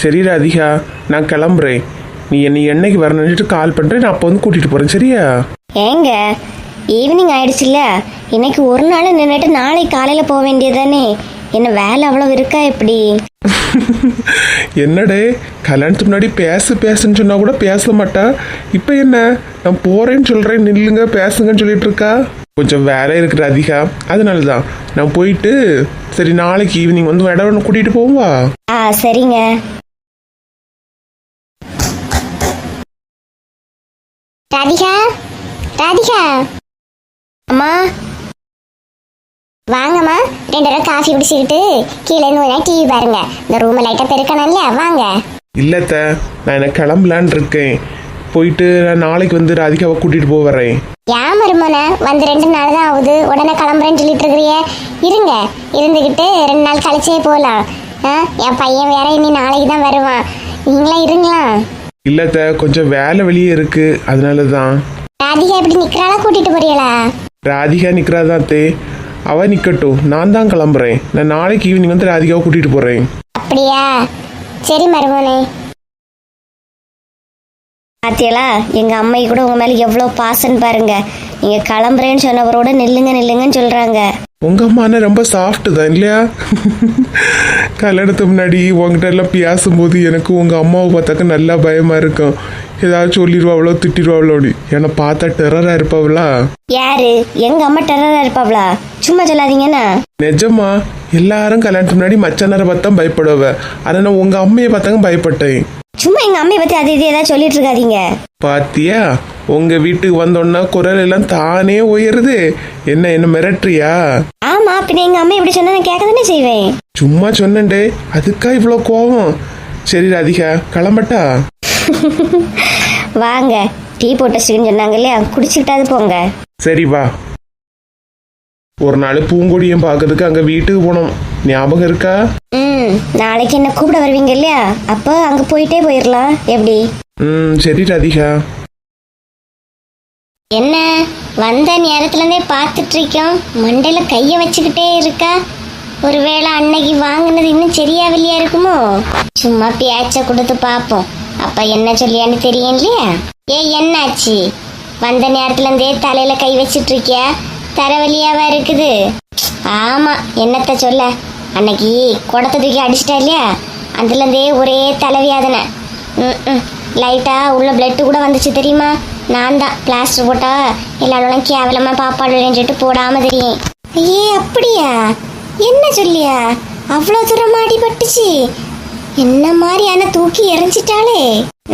சரி ராதிகா நான் கிளம்புறேன். நீ என்னை என்னைக்கு வரணும்னுட்டு கால் பண்ணுறேன் நான் அப்போ வந்து கூட்டிகிட்டு போகிறேன் சரியா? ஏங்க ஈவினிங் ஆயிடுச்சுல்ல? இன்னைக்கு ஒரு நாள் நின்றுட்டு நாளைக்கு காலையில் போக வேண்டியதானே என்ன வேலை அவ்வளோ இருக்கா எப்படி என்னடே கல்யாணத்துக்கு முன்னாடி பேசு பேசுன்னு சொன்னா கூட பேச மாட்டா. இப்போ என்ன? நான் போறேன்னு சொல்றேன் நில்லுங்க பேசுங்கன்னு சொல்லிட்டு இருக்கா? கொஞ்சம் வேலை இருக்குது அதிகா அதனால தான் நான் போயிட்டு சரி நாளைக்கு ஈவினிங் வந்து இடம் ஒன்று கூட்டிகிட்டு போவா ஆ சரிங்க. ராதிகா? ராதிகா? அம்மா. வாங்கம்மா. ரெண்டு நேரம் காஃபி குடிச்சுக்கிட்டு கீழே இருந்து டிவி பாருங்க. இந்த ரூம் லைட்டாக பெருக்கணும் இல்லையா? வாங்க. இல்லத்த நான் என்ன கிளம்பலான் இருக்கேன். போயிட்டு நான் நாளைக்கு வந்து ராதிகாவை கூட்டிகிட்டு போக வரேன் ஏன் மருமன? வந்து ரெண்டு நாள் தான் ஆகுது. உடனே கிளம்புறேன்னு சொல்லிட்டு இருக்கிறிய. இருங்க. இருந்துக்கிட்டு ரெண்டு நாள் கழிச்சே போகலாம் ஆ என் பையன் வேற இனி நாளைக்கு தான் வருவான். நீங்களாம் இருங்களா இல்லத்த கொஞ்சம் வேலை வெளியே இருக்கு. அதனால தான் ராதிகா எப்படி நிக்கிறாளா கூட்டிட்டு போறீங்களா? ராதிகா நிற்கிறாதான் தே அவ நிக்கட்டும். நான் தான் கிளம்புறேன். நான் நாளைக்கு ஈவினிங் வந்து ராதிகாவை கூட்டிகிட்டு போகிறேன் அப்படியா? சரி மருமனே. பாத்தியலா? எங்க அம்மை கூட உங்க மேல எவ்வளவு பாசம் பாருங்க. நீங்க கிளம்புறேன்னு சொன்னவரோட நில்லுங்க நில்லுங்கன்னு சொல்றாங்க. உங்க அம்மா அண்ணன் ரொம்ப சாஃப்ட் தான் இல்லையா? கல்யாணத்துக்கு முன்னாடி உங்ககிட்ட எல்லாம் பேசும்போது எனக்கு உங்க அம்மாவை பார்த்தாக்க நல்லா பயமா இருக்கும். ஏதாவது சொல்லிடுவாவளோ திட்டிடுவாவளோடி என்னை பார்த்தா டெரரா இருப்பாவளா? யாரு? எங்க அம்மா டெரரா இருப்பாங்களா சும்மா சொல்லாதீங்கண்ணா நிஜமா? எல்லாரும் கல்யாணத்துக்கு முன்னாடி மச்சானரை பார்த்தா பயப்படுவ. ஆனா நான் உங்க அம்மையை பார்த்தாங்க பயப்பட்டேன். சும்மா எங்க அம்மையை பத்தி அது இது ஏதாவது சொல்லிட்டு இருக்காதீங்க. பாத்தியா? உங்க வீட்டுக்கு வந்தோன்னா குரல் எல்லாம் தானே உயருது. என்ன என்ன மிரட்டுறியா? ஆமா பின்ன எங்க அம்மா இப்படி சொன்னா நான் கேட்க தானே செய்வேன். சும்மா சொன்னேன்டே. அதுக்கா இவ்வளோ கோவம்? சரி ராதிகா கிளம்பட்டா? வாங்க. டீ போட்டு சொன்னாங்க இல்லையா? குடிச்சுக்கிட்டாது போங்க. சரி வா. ஒரு நாள் பூங்கொடியும் பார்க்கறதுக்கு அங்கே வீட்டுக்கு போனோம். ஞாபகம் இருக்கா? ம் நாளைக்கு என்ன கூப்பிட வருவீங்க இல்லையா? அப்போ அங்க போயிட்டே போயிடலாம். எப்படி? ம் சரி ராதிகா. என்ன? வந்த நேரத்துல இருந்தே பார்த்துட்டு இருக்கோம் மண்டையில கைய வச்சுக்கிட்டே இருக்கா? ஒருவேளை அன்னைக்கு வாங்கினது இன்னும் சரியாவில்லையா இருக்குமோ? சும்மா பேச்ச கொடுத்து பார்ப்போம். அப்ப என்ன சொல்லியான்னு தெரியும் இல்லையா? ஏ என்னாச்சு? வந்த நேரத்துல இருந்தே தலையில கை வச்சிட்டு இருக்கியா தரவலியாவா இருக்குது? ஆமா என்னத்த சொல்ல? அன்னைக்கு குடத்தை தூக்கி அடிச்சிட்டா இல்லையா? அதுலேருந்தே ஒரே தலைவியாதனை. ம் லைட்டா உள்ள பிளட்டு கூட வந்துச்சு தெரியுமா? நான் தான் பிளாஸ்டர் போட்டா எல்லாரும் கேவலமா பாப்பாடுன்னு சொல்லிட்டு போடாம தெரியும். ஏ அப்படியா? என்ன சொல்லியா? அவ்வளோ தூரம் அடிபட்டுச்சு. என்ன மாதிரியான தூக்கி எறிஞ்சிட்டாளே?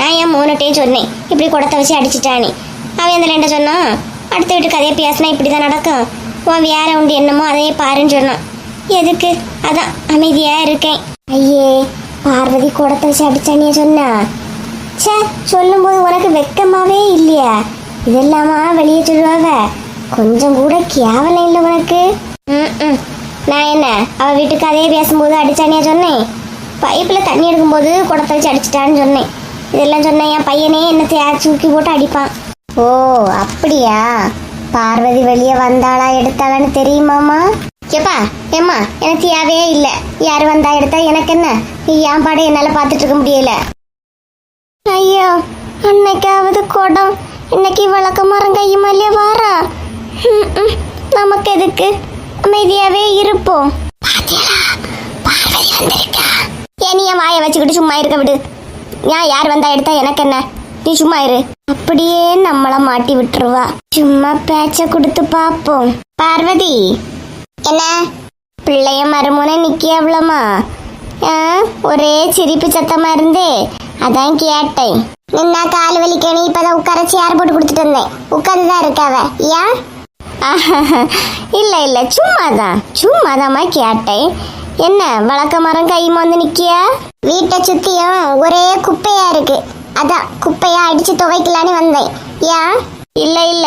நான் என் மோனட்டையும் சொன்னேன் இப்படி குடத்தை வச்சு அடிச்சிட்டானே அவன் அந்த ரெண்ட சொன்னான் அடுத்த வீட்டு கதையை பேசினா இப்படி தான் நடக்கும். உன் வேற உண்டு என்னமோ அதையே பாருன்னு சொன்னான். எதுக்கு? அதான் அமைதியா இருக்கேன். ஐயே பார்வதி குடத்தை வச்சு அடிச்சானியா சொன்னா. ச்சே சொல்லும்போது உனக்கு வெக்கமாவே இல்லையா? இதெல்லாமா வெளியே சொல்லுவாங்க கொஞ்சம் கூட கேவலம் இல்லை உனக்கு. ம் நான் என்ன அவ வீட்டுக்கு அதே பேசும்போது அடிச்சானியா சொன்னேன்? பைப்பில் தண்ணி எடுக்கும்போது குடத்தை வச்சு அடிச்சிட்டான்னு சொன்னேன். இதெல்லாம் சொன்னேன் என் பையனே என்ன தே- தூக்கி போட்டு அடிப்பான். ஓ அப்படியா? பார்வதி வெளியே வந்தாளா எடுத்தாளான்னு தெரியுமாமா ஏப்பா ஏம்மா எனக்கு தேவையே இல்லை. யார் வந்தா எடுத்தா எனக்கு என்ன? நீ என் பாட என்னால் பார்த்துட்டு இருக்க முடியல. ஐயோ அன்னைக்காவது குடம். இன்னைக்கு விளக்க மரம் கையுமாலே வாரா. நமக்கு எதுக்கு? அமைதியாவே இருப்போம். ஏன் நீ என் வாயை வச்சுக்கிட்டு சும்மா இருக்க விடு. ஏன் யார் வந்தா எடுத்தா எனக்கு என்ன? நீ சும்மா இரு. அப்படியே நம்மள மாட்டி விட்டுருவா. சும்மா பேச்ச கொடுத்து பாப்போம் பார்வதி என்ன? பிள்ளைய மறுமுனை நிக்க அவ்வளமா ஒரே சிரிப்பு சத்தமா இருந்தே. அதான் கேட்டேன். நின்னா கால் வலிக்கணும் இப்பதான் உட்கார சேர் போட்டு கொடுத்துட்டு வந்தேன்? உட்காந்துதான் இருக்காவ ஏன் இல்ல இல்ல சும்மாதான். சும்மாதாம்மா கேட்டேன். என்ன வழக்க மரம் கை வந்து நிக்கியா? வீட்டை சுத்தியும் ஒரே குப்பையா இருக்கு. அதான் குப்பையா அடிச்சு துவைக்கலான்னு வந்தேன். ஏன் இல்ல இல்ல.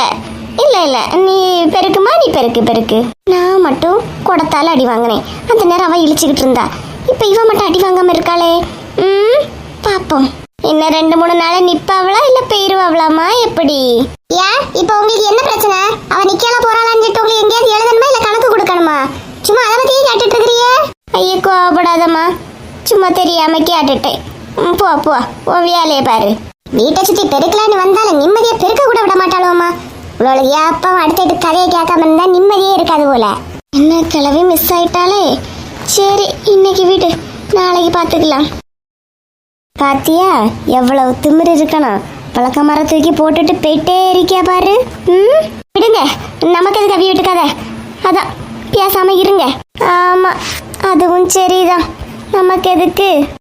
இல்ல இல்ல. நீ பெருக்குமா? நீ பெருக்கு பெருக்கு. நான் மட்டும் குடத்தால அடி வாங்கினேன். அந்த நேரம் அவ இழிச்சுக்கிட்டு இருந்தா. இப்ப இவ மட்டும் அடி வாங்காம இருக்காளே. ம் பாப்போம். இன்னும் ரெண்டு மூணு நாள் நிப்பாவளா இல்ல போயிருவாவளாமா? எப்படி? ஏன் இப்ப உங்களுக்கு என்ன பிரச்சனை? அவ நிக்கல போறாளான்னு சொல்லிட்டு உங்களுக்கு எங்கேயாவது எழுதணுமா? இல்ல கணக்கு கொடுக்கணுமா? சும்மா அதை பத்தியே கேட்டுட்டு இருக்கிறியே. ஐயோ கோவப்படாதம்மா. சும்மா தெரியாம கேட்டுட்டேன். ம், போ போ. உன் வேலையை பாரு. வீட்டை சுத்தி பெருக்கலான்னு வந்தாலும் நிம்மதியை பெருக்க கூட விட மாட்டாளுமா இவ்வளோ ஏப்பம் அடுத்தடுத்து கதையை கேட்காம இருந்தா நிம்மதியே இருக்காது போல. என்ன கிளவி மிஸ் ஆயிட்டாலே சரி இன்னைக்கு வீடு. நாளைக்கு பார்த்துக்கலாம். பாத்தியா? எவ்வளவு திமிர் இருக்கணும். பழக்க மரம் தூக்கி போட்டுட்டு போயிட்டே இருக்கியா பாரு. ம்? விடுங்க. நமக்கு எதுக்கு வீட்டு கதை? அதான் பேசாம இருங்க. ஆமா அதுவும் சரிதான். நமக்கு எதுக்கு?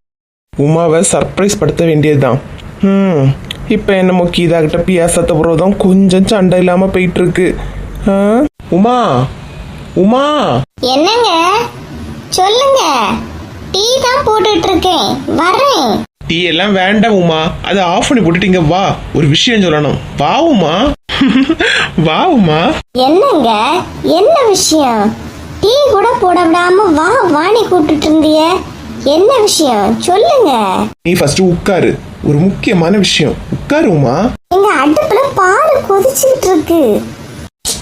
உமாவை சர்ப்ரைஸ் படுத்த வேண்டியதுதான். ம் இப்போ என்னமோ கீதாகிட்ட பேசத்த புறதான் கொஞ்சம் சண்டை இல்லாமல் போயிட்டு இருக்கு ஆ? உமா உமா. என்னங்க? சொல்லுங்க. டீ தான் போட்டுட்டு இருக்கேன் வரேன். டீ எல்லாம் வேண்டாம் உமா. அதை ஆஃப் பண்ணி போட்டுட்டீங்க வா. ஒரு விஷயம் சொல்லணும். வா உமா. வா உமா. என்னங்க? என்ன விஷயம்? டீ கூட போட விடாம வா வாணி கூப்பிட்டு இருந்திய. என்ன விஷயம்? சொல்லுங்க. நீ ஃபர்ஸ்ட் உட்காரு. ஒரு முக்கியமான விஷயம். உட்காரு உமா. எங்க அடுப்புல பால் கொதிச்சுட்டு இருக்கு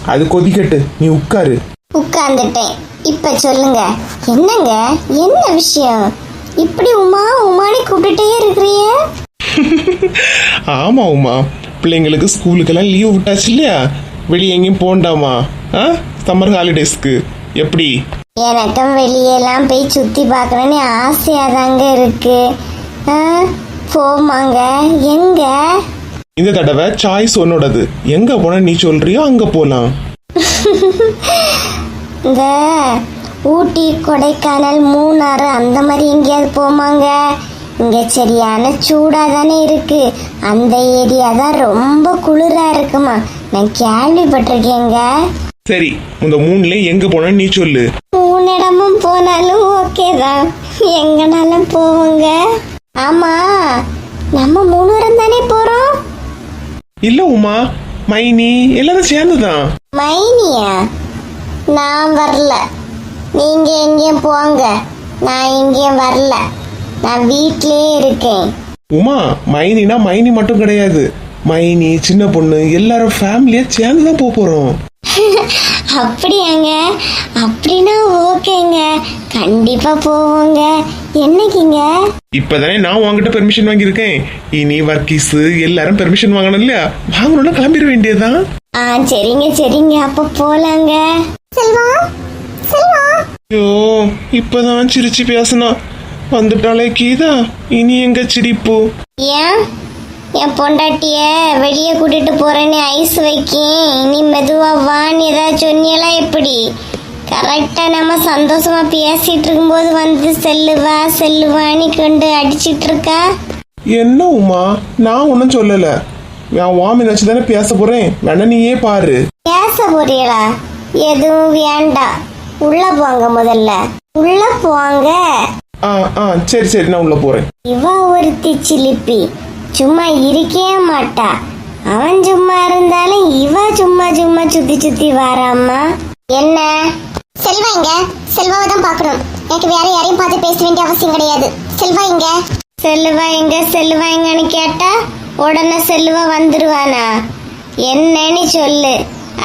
அது கொதிக்கட்டு. நீ உட்காரு. உட்கார்ந்துட்டேன். இப்ப சொல்லுங்க. என்னங்க? என்ன விஷயம்? இப்படி உமா உமானி கூப்பிட்டுட்டே இருக்கிறிய ஆமா உமா. பிள்ளைங்களுக்கு ஸ்கூலுக்கெல்லாம் லீவ் விட்டாச்சு இல்லையா? வெளியே எங்கேயும் போண்டாமா? ஆ? சம்மர் ஹாலிடேஸ்க்கு. எப்படி? எனக்கும் வெளியெல்லாம் போய் சுத்தி பார்க்கணும்னு ஆசையா தாங்க இருக்கு. ஆ, போமாங்க எங்க? இந்த தடவை சாய்ஸ் உன்னோடது. எங்க போனா நீ சொல்றியோ அங்க போலாம் இந்த ஊட்டி கொடைக்கானல் மூணாறு அந்த மாதிரி எங்கேயாவது போமாங்க இங்க சரியான சூடா தானே இருக்கு. அந்த ஏரியா தான் ரொம்ப குளிரா இருக்குமா. நான் கேள்விப்பட்டிருக்கேங்க. சரி இந்த மூணுல எங்க போனா நீ சொல்லு. மூணு இடமும் போனாலும் ஓகே தான். எங்கனாலும் போவோங்க. ஆமா நம்ம மூணு இடம் தானே போறோம்? இல்ல உமா மைனி எல்லாரும் சேர்ந்துதான். மைனியா? நான் வரல. நீங்க எங்கேயும் போங்க. நான் எங்கேயும் வரல. நான் வீட்டிலே இருக்கேன். உமா மைனினா மைனி மட்டும் கிடையாது. மைனி சின்ன பொண்ணு எல்லாரும் ஃபேமிலியா சேர்ந்து தான் போக போறோம். அப்படியாங்க? அப்படின்னா ஓகேங்க. கண்டிப்பா போவோங்க. என்னைக்குங்க? இப்பதானே நான் உன்கிட்ட பெர்மிஷன் வாங்கியிருக்கேன். இனி வர்க்கீஸ் எல்லாரும் பெர்மிஷன் வாங்கணும் இல்லையா? வாங்கணும்னா கிளம்பிட வேண்டியதுதான். ஆ சரிங்க சரிங்க. அப்ப போலாங்க. செல்வா? செல்வா? ஐயோ இப்பதான் சிரிச்சு பேசினா. வந்துட்டாலே கீதா. இனி எங்க சிரிப்பு? ஏன்? என் பொண்டாட்டிய வெளியே கூட்டிட்டு போறேன்னு ஐஸ் வைக்கேன். நீ மெதுவா வான்னு ஏதாவது சொன்னியலா எப்படி? கரெக்டா நம்ம சந்தோஷமா பேசிட்டு இருக்கும்போது வந்து செல்லுவா செல்லுவான்னு கொண்டு அடிச்சிட்டு இருக்கா என்ன உமா? நான் ஒன்றும் சொல்லல. நான் வாமி வச்சு தானே பேச போறேன். வேணா நீயே பாரு. பேச போறீங்களா எதுவும் வேண்டாம் உள்ள போங்க முதல்ல. உள்ள போங்க. ஆ ஆ சரி சரி நான் உள்ள போறேன். இவ ஒருத்தி சிலிப்பி. சும்மா இருக்கவே மாட்டா. அவன் சும்மா இருந்தாலும் இவ சும்மா சும்மா சுத்தி சுத்தி வாராம்மா. என்ன? செல்வா இங்க. செல்வாவை தான் பார்க்கணும். எனக்கு வேற யாரையும் பார்த்து பேச வேண்டிய அவசியம் கிடையாது. செல்வா இங்க. செல்வா எங்க செல்வா எங்கன்னு கேட்டா உடனே செல்வா வந்துருவானா? என்னன்னு சொல்லு.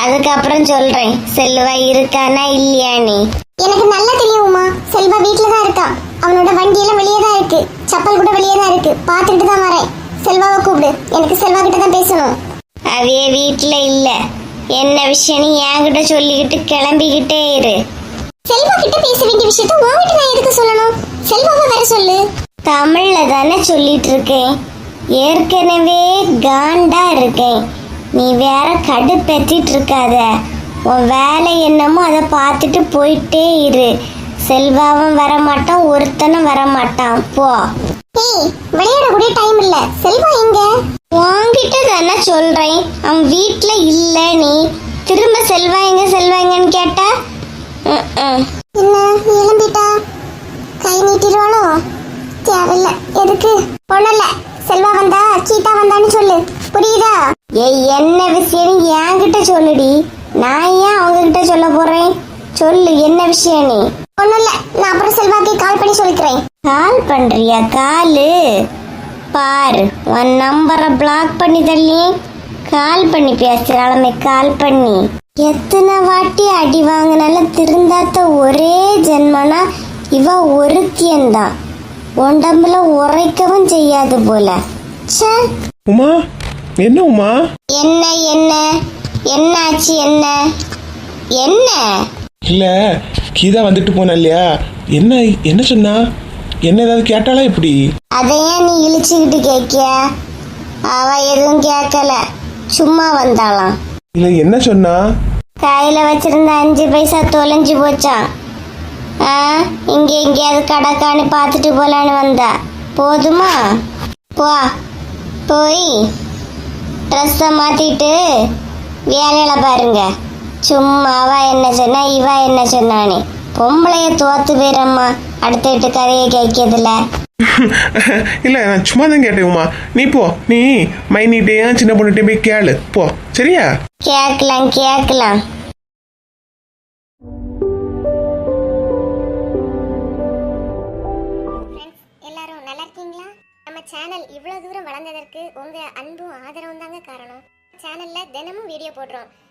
அதுக்கப்புறம் சொல்றேன். செல்வா இருக்கானா இல்லையா நீ? எனக்கு நல்லா தெரியுமா செல்வா வீட்ல தான் இருக்கான் அவனோட வண்டி எல்லாம் வெளியே தான் இருக்கு. சப்பல் கூட வெளியே தான் இருக்கு. பார்த்துட்டு தான் வரேன். செல்வாவை கூப்பிடு. எனக்கு செல்வா கிட்ட தான் பேசணும். அவைய வீட்ல இல்ல. என்ன விஷயம்னு என்கிட்ட சொல்லிக்கிட்டு கிளம்பிக்கிட்டே இரு. செல்வா கிட்ட பேச வேண்டிய விஷயத்த உன்கிட்ட நான் எதுக்கு சொல்லணும்? செல்வாவை வர சொல்லு. தமிழ்ல தானே சொல்லிட்டு இருக்கேன். ஏற்கனவே காண்டா இருக்கேன். நீ வேற கடுப்பேத்திட்டு இருக்காத. உன் வேலை என்னமோ அதை பார்த்துட்டு போயிட்டே இரு. செல்வாவும் வர மாட்டான் ஒருத்தனும் வர மாட்டான் போ. ஏய் விளையாட கூட டைம் இல்ல. செல்வா எங்க? உன்கிட்ட தானே சொல்றேன். அவன் வீட்ல இல்ல நீ. திரும்ப செல்வா எங்க செல்வா எங்கன்னு கேட்டா? என்ன எழும்பிட்டா? கை நீட்டிடுவாளோ? தேவையில்ல. எதுக்கு? ஒண்ணுல செல்வா வந்தா கீதா வந்தான்னு சொல்லு. புரியுதா? ஏய் என்ன விஷயம் என்கிட்ட சொல்லுடி. நான் ஏன் அவங்க கிட்ட சொல்ல போறேன்? சொல்லு என்ன விஷயம் நீ? ஒண்ணுல நான் அப்புறம் செல்வாக்கு கால் பண்ணி சொல்லிக்கிறேன். கால் பண்றியா? காலு. பாரு உன் நம்பரை பிளாக் பண்ணி தள்ளி. கால் பண்ணி பேசுறாளுமே கால் பண்ணி. எத்தனை வாட்டி அடி வாங்கினாலும் திருந்தாத்த ஒரே ஜென்மனா இவ ஒருத்தியந்தான். உடம்புல உரைக்கவும் செய்யாது போல. உமா என்ன உமா? என்ன என்ன? என்ன ஆச்சு என்ன? என்ன? இல்ல கீதா வந்துட்டு போனா இல்லையா? என்ன என்ன சொன்னா? என்ன ஏதாவது கேட்டாலா எப்படி? அதை ஏன் நீ இழிச்சுக்கிட்டு கேட்கிய? அவ எதுவும் கேட்கல. சும்மா வந்தாளாம். இல்ல என்ன சொன்னா? கையில வச்சிருந்த அஞ்சு பைசா தொலைஞ்சு போச்சான் ஆ இங்க எங்கேயாவது கடைக்கான்னு பார்த்துட்டு போலான்னு வந்தா. போதுமா? போ போய் ட்ரெஸ்ஸை மாத்திட்டு வேலையில பாருங்க. சும்மா அவ என்ன சொன்னா இவ என்ன சொன்னானே பொம்பளைய தோத்து போயிரம்மா. அடுத்த வீட்டு கதையை கேட்கறதுல. இல்ல நான் சும்மா தான் கேட்டேன் உமா. நீ போ. நீ மைனிட்டையும் சின்ன பொண்ணுகிட்டயும் போய் கேளு. போ. சரியா? கேட்கலாம் கேட்கலாம். ஃப்ரெண்ட்ஸ் எல்லாரும் நல்லா இருக்கீங்களா? நம்ம சேனல் இவ்வளோ தூரம் வளர்ந்ததற்கு உங்கள் அன்பும் ஆதரவும் தாங்க காரணம். சேனலில் தினமும் வீடியோ போடுறோம்.